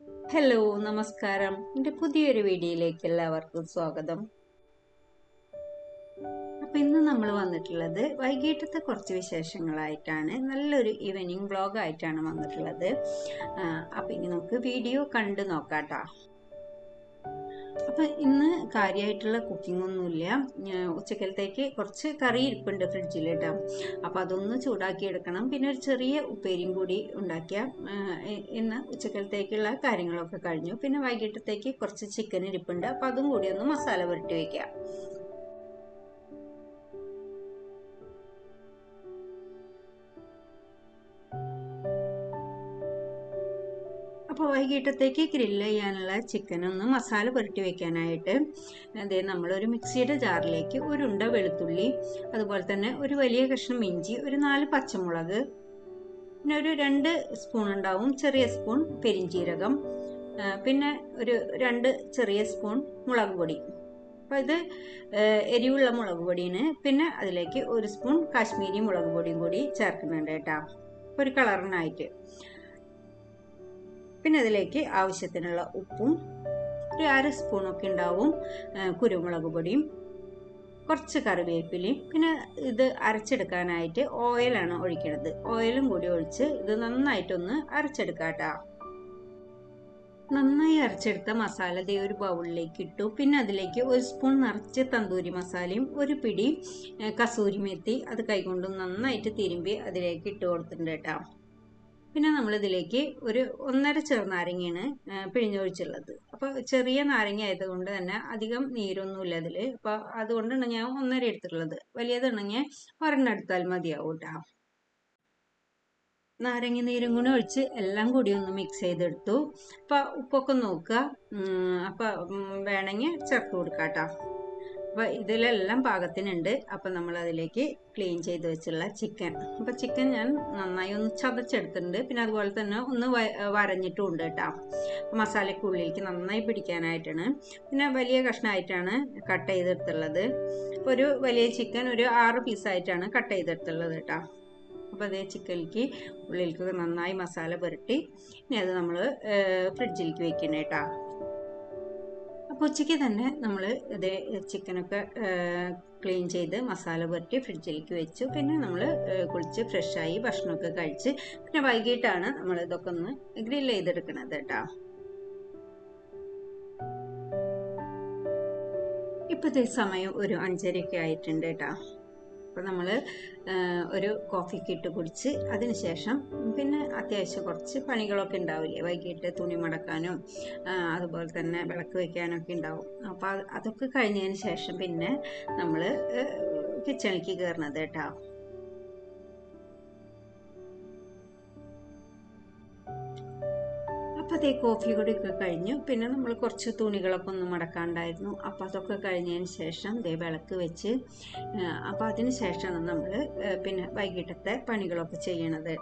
Hello നമസ്കാരം. എന്റെ പുതിയൊരു വീഡിയോയിലേക്ക് എല്ലാവർക്കും സ്വാഗതം. അപ്പൊ ഇന്ന് നമ്മൾ വന്നിട്ടുള്ളത് വൈകിട്ടത്തെ കുറച്ച് വിശേഷങ്ങളായിട്ടാണ്. നല്ലൊരു ഈവനിങ് വ്ളോഗ് ആയിട്ടാണ് വന്നിട്ടുള്ളത്. അപ്പൊ ഇനി നമുക്ക് വീഡിയോ കണ്ടു നോക്കാട്ടോ അപ്പൊ ഇന്ന് കാര്യമായിട്ടുള്ള കുക്കിംഗ് ഒന്നുമില്ല. ഉച്ചക്കലത്തേക്ക് കുറച്ച് കറി ഇരിപ്പുണ്ട് ഫ്രിഡ്ജിൽ കേട്ടോ അപ്പൊ അതൊന്ന് ചൂടാക്കി എടുക്കണം പിന്നെ ഒരു ചെറിയ ഉപ്പേരിയും കൂടി ഉണ്ടാക്കിയ ഇന്ന് ഉച്ചക്കലത്തേക്കുള്ള കാര്യങ്ങളൊക്കെ കഴിഞ്ഞു. പിന്നെ വൈകിട്ടത്തേക്ക് കുറച്ച് ചിക്കൻ ഇരിപ്പുണ്ട്. അപ്പൊ അതും കൂടി ഒന്ന് മസാല പുരട്ടി വെക്കാം അപ്പോൾ വൈകിട്ടത്തേക്ക് ഗ്രില്ല് ചെയ്യാനുള്ള ചിക്കൻ ഒന്ന് മസാല പുരട്ടി വെക്കാനായിട്ട് അതേ നമ്മളൊരു മിക്സിയുടെ ജാറിലേക്ക് ഒരു ഉണ്ട വെളുത്തുള്ളി അതുപോലെ തന്നെ ഒരു വലിയ കഷ്ണം ഇഞ്ചി ഒരു നാല് പച്ചമുളക് പിന്നെ ഒരു രണ്ട് സ്പൂൺ ഉണ്ടാവും ചെറിയ സ്പൂൺ പെരിഞ്ചീരകം പിന്നെ ഒരു രണ്ട് ചെറിയ സ്പൂൺ മുളക് പൊടി. അപ്പോൾ ഇത് എരിവുള്ള മുളക് പൊടിയാണ്. പിന്നെ അതിലേക്ക് ഒരു സ്പൂൺ കാശ്മീരി മുളക് പൊടിയും കൂടി ചേർക്കുന്നുണ്ട് കേട്ടോ. ഒരു കളറിനായിട്ട് പിന്നെ അതിലേക്ക് ആവശ്യത്തിനുള്ള ഉപ്പും ഒരു അര സ്പൂണൊക്കെ ഉണ്ടാവും കുരുമുളക് പൊടിയും കുറച്ച് കറിവേപ്പിലയും. പിന്നെ ഇത് അരച്ചെടുക്കാനായിട്ട് ഓയിലാണ് ഒഴിക്കുന്നത് ഓയിലും കൂടി ഒഴിച്ച് ഇത് നന്നായിട്ടൊന്ന് അരച്ചെടുക്കാട്ടോ. നന്നായി അരച്ചെടുത്ത മസാല ദേ ഒരു ബൗളിലേക്ക് ഇട്ടു. പിന്നെ അതിലേക്ക് ഒരു സ്പൂൺ നിറച്ച് തന്തൂരി മസാലയും ഒരു പിടി കസൂരി മെത്തി അത് കൈകൊണ്ട് നന്നായിട്ട് തിരുമ്പി അതിലേക്ക് ഇട്ട് കൊടുത്തിട്ടുണ്ട് കേട്ടോ. പിന്നെ നമ്മൾ ഇതിലേക്ക് ഒരു ഒന്നര ചെറുനാരങ്ങയാണ് നാരങ്ങയാണ് പിഴിഞ്ഞൊഴിച്ചുള്ളത്. അപ്പോൾ ചെറിയ നാരങ്ങ ആയതുകൊണ്ട് തന്നെ അധികം നീരൊന്നുമില്ല അതിൽ അപ്പോൾ അതുകൊണ്ടാണ് ഞാൻ ഒന്നര എടുത്തിട്ടുള്ളത്. വലിയതുണ്ടെങ്കിൽ ഒരെണ്ണം എടുത്താൽ മതിയാവും കേട്ടോ നാരങ്ങ നീരും കൂടി ഒഴിച്ച് എല്ലാം കൂടി ഒന്ന് മിക്സ് ചെയ്തെടുത്തു. അപ്പോൾ ഉപ്പൊക്കെ നോക്കുക. അപ്പോൾ വേണമെങ്കിൽ ചേർത്ത് കൊടുക്കാം കേട്ടോ അപ്പോൾ ഇതിലെല്ലാം പാകത്തിനുണ്ട്. അപ്പോൾ നമ്മൾ അതിലേക്ക് ക്ലീൻ ചെയ്ത് വെച്ചുള്ള ചിക്കൻ അപ്പോൾ ചിക്കൻ ഞാൻ നന്നായി ഒന്ന് ചതച്ചെടുത്തിട്ടുണ്ട്. പിന്നെ അതുപോലെ തന്നെ ഒന്ന് വരഞ്ഞിട്ടും ഉണ്ട് കേട്ടോ. മസാലയ്ക്കുള്ളിലേക്ക് നന്നായി പിടിക്കാനായിട്ടാണ്. പിന്നെ വലിയ കഷ്ണമായിട്ടാണ് കട്ട് ചെയ്തെടുത്തുള്ളത്. അപ്പോൾ ഒരു വലിയ ചിക്കൻ ഒരു ആറ് പീസായിട്ടാണ് കട്ട് ചെയ്തെടുത്തുള്ളത് കേട്ടോ. അപ്പോൾ അതേ ചിക്കനിലേക്ക് ഉള്ളിലേക്ക് നന്നായി മസാല പുരട്ടി. ഇനി അത് നമ്മൾ ഫ്രിഡ്ജിലേക്ക് വെക്കണം കേട്ടോ. അപ്പോൾ ഉച്ചയ്ക്ക് തന്നെ നമ്മൾ ഇത് ചിക്കനൊക്കെ ക്ലീൻ ചെയ്ത് മസാല പുരട്ടി ഫ്രിഡ്ജിലേക്ക് വെച്ചു. പിന്നെ നമ്മൾ കുളിച്ച് ഫ്രഷായി ഭക്ഷണമൊക്കെ കഴിച്ച് പിന്നെ വൈകിട്ടാണ് നമ്മൾ ഇതൊക്കെ ഒന്ന് ഗ്രില്ല് ചെയ്തെടുക്കണത് കേട്ടോ. ഇപ്പോഴത്തെ സമയം ഒരു അഞ്ചരയൊക്കെ ആയിട്ടുണ്ട് കേട്ടോ. അപ്പോൾ നമ്മൾ ഒരു കോഫിക്ക് ഇട്ട് കുടിച്ച് അതിനുശേഷം പിന്നെ അത്യാവശ്യം കുറച്ച് പണികളൊക്കെ ഉണ്ടാവില്ലേ? വൈകിട്ട് തുണി മടക്കാനും അതുപോലെ തന്നെ വിളക്ക് വയ്ക്കാനൊക്കെ ഉണ്ടാവും. അപ്പോൾ അതൊക്കെ കഴിഞ്ഞതിന് ശേഷം പിന്നെ നമ്മൾ കിച്ചണിലേക്ക് കയറുന്നത് കേട്ടോ. അപ്പോൾ അതേ കോഫി കൂടി ഒക്കെ കഴിഞ്ഞു. പിന്നെ നമ്മൾ കുറച്ച് തുണികളൊക്കെ ഒന്ന് മടക്കാണ്ടായിരുന്നു. അപ്പോൾ അതൊക്കെ കഴിഞ്ഞതിന് ശേഷം ദേ വിളക്ക് വെച്ച് അപ്പോൾ അതിന് ശേഷമാണ് നമ്മൾ പിന്നെ വൈകിട്ടത്തെ പണികളൊക്കെ ചെയ്യണത്.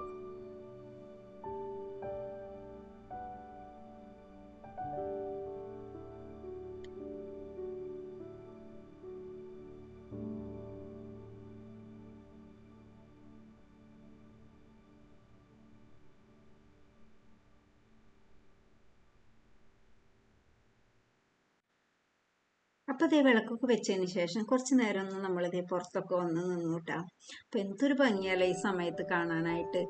അപ്പോൾ ഇതേ വിളക്കൊക്കെ വെച്ചതിന് ശേഷം കുറച്ച് നേരം ഒന്ന് നമ്മളിതേ പുറത്തൊക്കെ ഒന്ന് നിന്നുട്ടാ. അപ്പോൾ എന്തൊരു ഭംഗിയല്ല ഈ സമയത്ത് കാണാനായിട്ട്.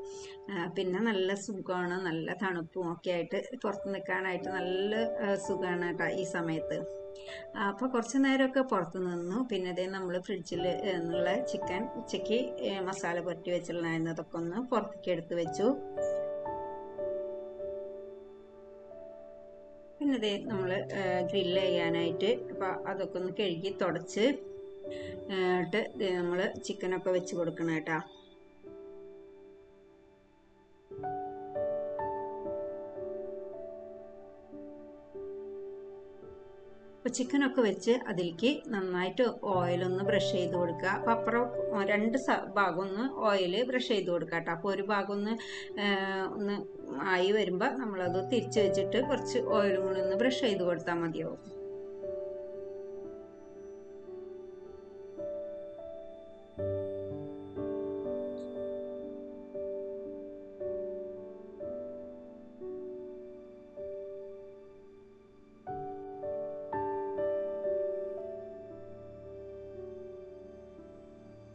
പിന്നെ നല്ല സുഖമാണ് നല്ല തണുപ്പും ഒക്കെ ആയിട്ട് പുറത്ത് നിൽക്കാനായിട്ട് നല്ല സുഖമാണ് കേട്ടോ ഈ സമയത്ത്. അപ്പോൾ കുറച്ച് നേരമൊക്കെ പുറത്ത് നിന്നു. പിന്നെ ഇതേ നമ്മൾ ഫ്രിഡ്ജിൽ നിന്നുള്ള ചിക്കൻ ഉച്ചയ്ക്ക് ഏ, മസാല പുരട്ടി വെച്ചിട്ടുണ്ടായിരുന്നു ഒന്ന് പുറത്തേക്ക് എടുത്ത് വെച്ചു. പിന്നെ ഇതേ നമ്മൾ ഗ്രില്ല് ചെയ്യാനായിട്ട്. അപ്പോൾ അതൊക്കെ ഒന്ന് കഴുകി തുടച്ച് ഇട്ട് നമ്മൾ ചിക്കനൊക്കെ വെച്ച് കൊടുക്കണം കേട്ടോ. അപ്പോൾ ചിക്കനൊക്കെ വെച്ച് അതിലേക്ക് നന്നായിട്ട് ഓയിലൊന്ന് ബ്രഷ് ചെയ്ത് കൊടുക്കുക. അപ്പോൾ അപ്പുറം രണ്ട് ഭാഗം ഒന്ന് ഓയിൽ ബ്രഷ് ചെയ്ത് കൊടുക്കുക കേട്ടോ. അപ്പോൾ ഒരു ഭാഗം ഒന്ന് ഒന്ന് ആയി വരുമ്പോൾ നമ്മളത് തിരിച്ചു വെച്ചിട്ട് കുറച്ച് ഓയിലും കൂടി ഒന്ന് ബ്രഷ് ചെയ്ത് കൊടുത്താൽ മതിയാവും.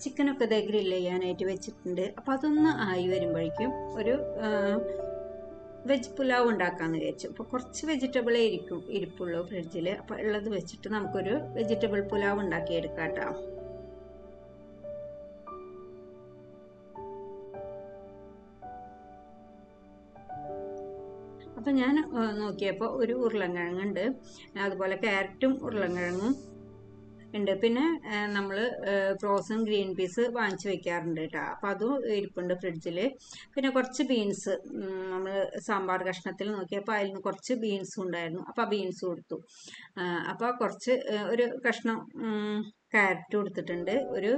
ചിക്കനൊക്കെ ഗ്രില്ല് ചെയ്യാനായിട്ട് വെച്ചിട്ടുണ്ട്. അപ്പോൾ അതൊന്ന് ആയി വരുമ്പോഴേക്കും ഒരു വെജ് പുലാവ് ഉണ്ടാക്കാമെന്ന് വിചാരിച്ചു. അപ്പോൾ കുറച്ച് വെജിറ്റബിളേ ഇരിക്കും ഇരിപ്പുള്ളൂ ഫ്രിഡ്ജിൽ അപ്പോൾ ഉള്ളത് വെച്ചിട്ട് നമുക്കൊരു വെജിറ്റബിൾ പുലാവ് ഉണ്ടാക്കിയെടുക്കാം കേട്ടോ അപ്പം ഞാൻ നോക്കിയപ്പോൾ ഒരു ഉരുളൻകിഴങ്ങുണ്ട്. അതുപോലെ ക്യാരറ്റും ഉരുളൻകിഴങ്ങും ഉണ്ട്. പിന്നെ നമ്മൾ ഫ്രോസൺ ഗ്രീൻ പീസ് വാങ്ങിച്ച് വെക്കാറുണ്ട് കേട്ടോ. അപ്പം അതും ഇരിപ്പുണ്ട് ഫ്രിഡ്ജിൽ പിന്നെ കുറച്ച് ബീൻസ് നമ്മൾ സാമ്പാർ കഷ്ണത്തിൽ നോക്കിയപ്പോൾ അതിൽ നിന്ന് കുറച്ച് ബീൻസും ഉണ്ടായിരുന്നു. അപ്പോൾ ആ ബീൻസ് കൊടുത്തു. അപ്പോൾ കുറച്ച് ഒരു കഷ്ണം ക്യാരറ്റ് കൊടുത്തിട്ടുണ്ട്. ഒരു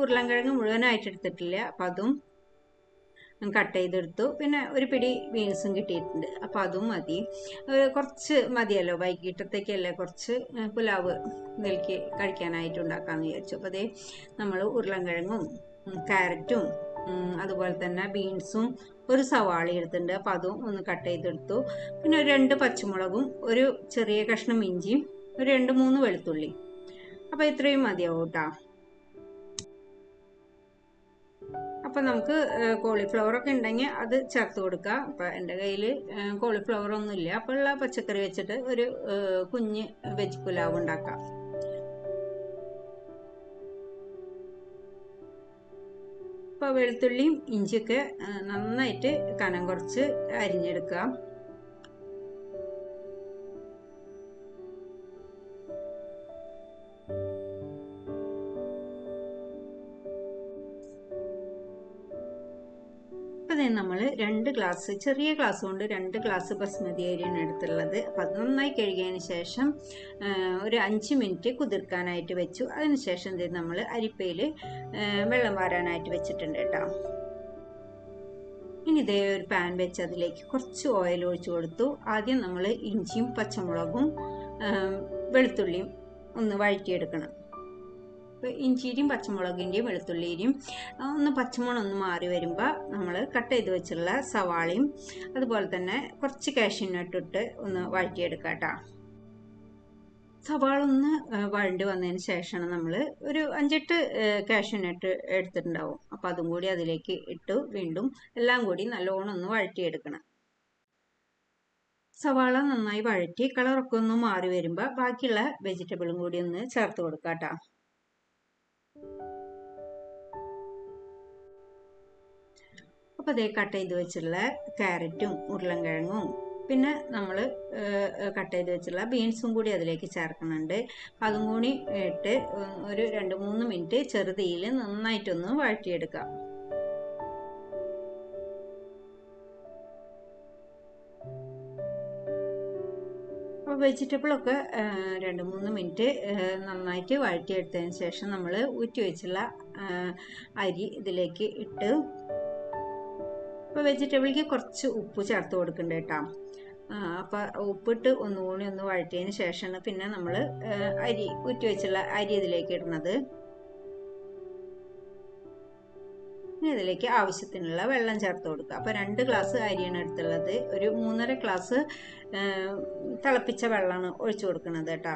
ഉരുളൻകിഴങ്ങ് മുഴുവനായിട്ട് എടുത്തിട്ടില്ല. അപ്പം അതും കട്ട് ചെയ്തെടുത്തു പിന്നെ ഒരു പിടി ബീൻസും കിട്ടിയിട്ടുണ്ട്. അപ്പോൾ അതും മതി. കുറച്ച് മതിയല്ലോ വൈകിട്ടത്തേക്കല്ലേ കുറച്ച് പുലാവ് നിൽക്കി കഴിക്കാനായിട്ട് ഉണ്ടാക്കാമെന്ന് വിചാരിച്ചു. അപ്പോൾ അതേ നമ്മൾ ഉരുളൻകിഴങ്ങും ക്യാരറ്റും അതുപോലെ തന്നെ ബീൻസും ഒരു സവാള എടുത്തിട്ടുണ്ട്. അപ്പോൾ അതും ഒന്ന് കട്ട് ചെയ്തെടുത്തു പിന്നെ രണ്ട് പച്ചമുളകും ഒരു ചെറിയ കഷ്ണം ഇഞ്ചിയും ഒരു രണ്ട് മൂന്ന് വെളുത്തുള്ളി. അപ്പോൾ ഇത്രയും മതിയാവും കേട്ടോ അപ്പം നമുക്ക് കോളിഫ്ലവർ ഒക്കെ ഉണ്ടെങ്കിൽ അത് ചേർത്ത് കൊടുക്കാം. അപ്പം എന്റെ കയ്യിൽ കോളിഫ്ലവർ ഒന്നുമില്ല അപ്പോൾ ഉള്ള പച്ചക്കറി വെച്ചിട്ട് ഒരു കുഞ്ഞ് വെജ് പുലാവ് ഉണ്ടാക്കാം. അപ്പോൾ വെളുത്തുള്ളിയും ഇഞ്ചിയൊക്കെ നന്നായിട്ട് കനം കുറച്ച് അരിഞ്ഞെടുക്കുക അതേ നമ്മൾ രണ്ട് ഗ്ലാസ് ചെറിയ ഗ്ലാസ് കൊണ്ട് രണ്ട് ഗ്ലാസ് ബസ്മതി അരിയാണ് എടുത്തുള്ളത് അപ്പം അത് നന്നായി കഴുകിയതിന് ശേഷം ഒരു അഞ്ച് മിനിറ്റ് കുതിർക്കാനായിട്ട് വെച്ചു. അതിന് ശേഷം നമ്മൾ അരിപ്പയിൽ വെള്ളം വാരാനായിട്ട് വെച്ചിട്ടുണ്ട് കേട്ടോ. ഇനി ഇതേ ഒരു പാൻ വെച്ച് അതിലേക്ക് കുറച്ച് ഓയിൽ ഒഴിച്ചു കൊടുത്തു. ആദ്യം നമ്മൾ ഇഞ്ചിയും പച്ചമുളകും വെളുത്തുള്ളിയും ഒന്ന് വഴറ്റിയെടുക്കണം. ഇഞ്ചിയുടെയും പച്ചമുളകിന്റെയും വെളുത്തുള്ളിയുടെയും ഒന്ന് പച്ചമുളക് ഒന്ന് മാറി വരുമ്പോൾ നമ്മൾ കട്ട് ചെയ്ത് വെച്ചുള്ള സവാളയും അതുപോലെ തന്നെ കുറച്ച് കാഷ്യനട്ടിട്ട് ഒന്ന് വഴറ്റിയെടുക്കുക കേട്ടോ സവാള ഒന്ന് വഴണ്ടി വന്നതിന് ശേഷമാണ് നമ്മൾ ഒരു അഞ്ചെട്ട് കാഷ്യൂനട്ട് എടുത്തിട്ടുണ്ടാവും. അപ്പം അതും കൂടി അതിലേക്ക് ഇട്ട് വീണ്ടും എല്ലാം കൂടി നല്ലോണം ഒന്ന് വഴറ്റിയെടുക്കണം. സവാള നന്നായി വഴറ്റി കളറൊക്കെ ഒന്ന് മാറി വരുമ്പോൾ ബാക്കിയുള്ള വെജിറ്റബിളും കൂടി ഒന്ന് ചേർത്ത് കൊടുക്കാം കേട്ടോ അപ്പോൾ അതേ കട്ട് ചെയ്ത് വെച്ചുള്ള ക്യാരറ്റും ഉരുളൻകിഴങ്ങും പിന്നെ നമ്മൾ കട്ട് ചെയ്ത് വെച്ചുള്ള ബീൻസും കൂടി അതിലേക്ക് ചേർക്കുന്നുണ്ട്. അതും കൂടി ഇട്ട് ഒരു രണ്ട് മൂന്ന് മിനിറ്റ് ചെറുതീയിൽ നന്നായിട്ടൊന്ന് വഴറ്റിയെടുക്കാം. വെജിറ്റബിളൊക്കെ രണ്ട് മൂന്ന് മിനിറ്റ് നന്നായിട്ട് വഴറ്റിയെടുത്തതിന് ശേഷം നമ്മൾ ഊറ്റി വെച്ചുള്ള അരി ഇതിലേക്ക് ഇട്ട് അപ്പോൾ വെജിറ്റബിളിക്ക് കുറച്ച് ഉപ്പ് ചേർത്ത് കൊടുക്കണ്ട കേട്ടോ. അപ്പോൾ ഉപ്പിട്ട് ഒന്നുകൂടി ഒന്ന് വഴറ്റിയതിന് ശേഷമാണ് പിന്നെ നമ്മൾ അരി ഊറ്റി വെച്ചുള്ള അരി ഇതിലേക്ക് ഇടുന്നത്. ഇനി ഇതിലേക്ക് ആവശ്യത്തിനുള്ള വെള്ളം ചേർത്ത് കൊടുക്കുക. അപ്പോൾ രണ്ട് ഗ്ലാസ് അരിയാണ് എടുത്തുള്ളത്. ഒരു മൂന്നര ഗ്ലാസ് തിളപ്പിച്ച വെള്ളമാണ് ഒഴിച്ചു കൊടുക്കുന്നത് കേട്ടോ.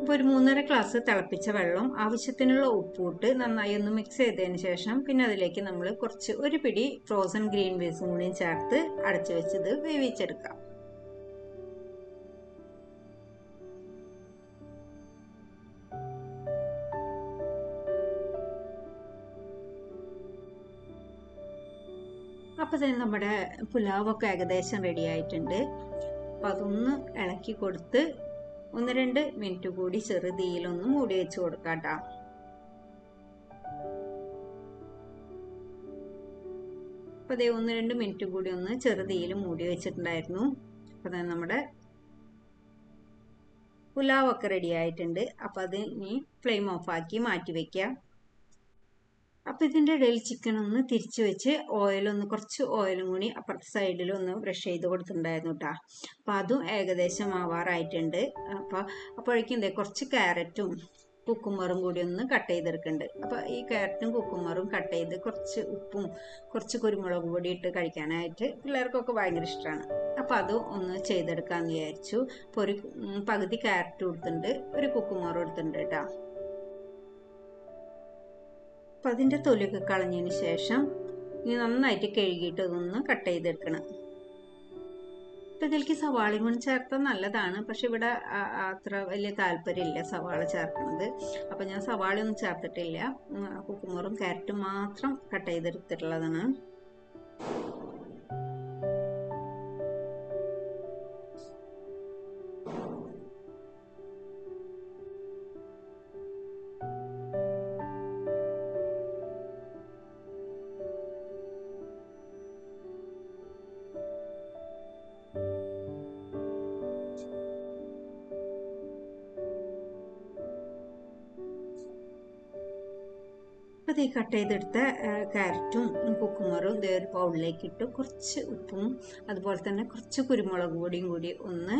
അപ്പോൾ ഒരു മൂന്നര ഗ്ലാസ് തിളപ്പിച്ച വെള്ളം ആവശ്യത്തിനുള്ള ഉപ്പിട്ട് നന്നായി ഒന്ന് മിക്സ് ചെയ്തതിന് ശേഷം പിന്നെ അതിലേക്ക് നമ്മൾ കുറച്ച് ഒരു പിടി ഫ്രോസൺ ഗ്രീൻ പീസും കൂടിയും ചേർത്ത് അടച്ചു വെച്ചത് വേവിച്ചെടുക്കാം. അപ്പോൾ തന്നെ നമ്മുടെ പുലാവൊക്കെ ഏകദേശം റെഡി ആയിട്ടുണ്ട്. അപ്പോൾ അതൊന്ന് ഇളക്കി കൊടുത്ത് ഒന്ന് രണ്ട് മിനിറ്റ് കൂടി ചെറുതീയിലൊന്ന് മൂടി വെച്ച് കൊടുക്കാം കേട്ടോ. അപ്പോൾ അതേ ഒന്ന് രണ്ട് മിനിറ്റ് കൂടി ഒന്ന് ചെറുതീയിൽ മൂടി വെച്ചിട്ടുണ്ടായിരുന്നു. അപ്പോൾ തന്നെ നമ്മുടെ പുലാവൊക്കെ റെഡി ആയിട്ടുണ്ട്. അപ്പോൾ അത് ഇനി ഫ്ലെയിം ആക്കി മാറ്റി വയ്ക്കാം അപ്പോൾ ഇതിന്റെ ഇടയിൽ ചിക്കൻ ഒന്ന് തിരിച്ച് വെച്ച് ഓയിലൊന്ന് കുറച്ച് ഓയിലും കൂടി അപ്പുറത്തെ സൈഡിൽ ഒന്ന് ബ്രഷ് ചെയ്ത് കൊടുത്തിട്ടുണ്ടായിരുന്നു കേട്ടോ അപ്പോൾ അതും ഏകദേശം ആവാറായിട്ടുണ്ട്. അപ്പോൾ അപ്പോഴേക്കും ഇതേ കുറച്ച് ക്യാരറ്റും കുക്കുമറും കൂടി ഒന്ന് കട്ട് ചെയ്തെടുക്കുന്നുണ്ട്. അപ്പോൾ ഈ ക്യാരറ്റും കുക്കുമറും കട്ട് ചെയ്ത് കുറച്ച് ഉപ്പും കുറച്ച് കുരുമുളക് പൊടി ഇട്ട് കഴിക്കാനായിട്ട് പിള്ളേർക്കൊക്കെ ഭയങ്കര ഇഷ്ടമാണ് അപ്പോൾ അത് ഒന്ന് ചെയ്തെടുക്കാമെന്ന് വിചാരിച്ചു. അപ്പോൾ ഒരു പകുതി ക്യാരറ്റ് കൊടുത്തിട്ടുണ്ട് ഒരു കുക്കുമറും എടുത്തിട്ടുണ്ട് കേട്ടോ അപ്പം അതിന്റെ തൊലിയൊക്കെ കളഞ്ഞതിന് ശേഷം ഇനി നന്നായിട്ട് കഴുകിയിട്ട് ഇതൊന്ന് കട്ട് ചെയ്തെടുക്കണം. ഇപ്പം ഇതിലേക്ക് സവാളയും കൂടി ചേർത്താൽ നല്ലതാണ്. പക്ഷെ ഇവിടെ അത്ര വലിയ താല്പര്യമില്ല സവാള ചേർക്കുന്നത് അപ്പം ഞാൻ സവാള ഒന്നും ചേർത്തിട്ടില്ല കുക്കുമറും ക്യാരറ്റും മാത്രം കട്ട് ചെയ്തെടുത്തിട്ടുള്ളതാണ്. അപ്പോൾ ഈ കട്ട് ചെയ്തെടുത്ത ക്യാരറ്റും കുക്കുമറും ഇതേ ഒരു ഇട്ട്. കുറച്ച് ഉപ്പും അതുപോലെ തന്നെ കുറച്ച് കുരുമുളക് പൊടിയും കൂടി ഒന്ന്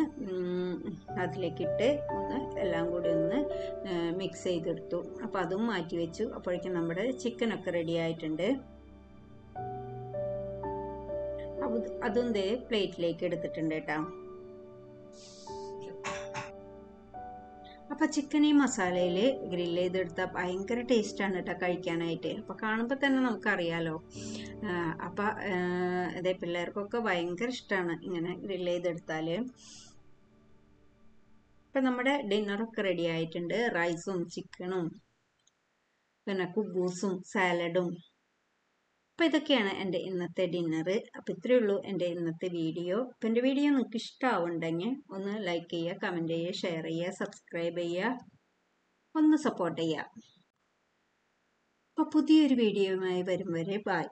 അതിലേക്കിട്ട് ഒന്ന് എല്ലാം കൂടി ഒന്ന് മിക്സ് ചെയ്തെടുത്തു. അപ്പോൾ അതും മാറ്റി വെച്ചു. അപ്പോഴേക്കും നമ്മുടെ ചിക്കനൊക്കെ റെഡി ആയിട്ടുണ്ട്. അതും ദേ പ്ലേറ്റിലേക്ക് എടുത്തിട്ടുണ്ട് കേട്ടോ. അപ്പോൾ ചിക്കൻ ഈ മസാലയിൽ ഗ്രില്ല് ചെയ്തെടുത്താൽ ഭയങ്കര ടേസ്റ്റാണ് കേട്ടോ കഴിക്കാനായിട്ട്. അപ്പോൾ കാണുമ്പോൾ തന്നെ നമുക്കറിയാലോ. അപ്പോൾ അതേ പിള്ളേർക്കൊക്കെ ഭയങ്കര ഇഷ്ടമാണ് ഇങ്ങനെ ഗ്രില്ല് ചെയ്തെടുത്താൽ ഇപ്പം നമ്മുടെ ഡിന്നറൊക്കെ റെഡി ആയിട്ടുണ്ട്. റൈസും ചിക്കനും പിന്നെ കുബൂസും സാലഡും അപ്പോൾ ഇതൊക്കെയാണ് എന്റെ ഇന്നത്തെ ഡിന്നർ അപ്പോൾ ഇത്രയേ ഉള്ളൂ എന്റെ ഇന്നത്തെ വീഡിയോ. അപ്പോൾ എന്റെ വീഡിയോ നിങ്ങൾക്ക് ഇഷ്ടമാവുണ്ടെങ്കിൽ ഒന്ന് ലൈക്ക് ചെയ്യുക കമന്റ് ചെയ്യുക ഷെയർ ചെയ്യുക സബ്സ്ക്രൈബ് ചെയ്യുക ഒന്ന് സപ്പോർട്ട് ചെയ്യുക. അപ്പോൾ പുതിയൊരു വീഡിയോയുമായി വരും വരെ ബായ്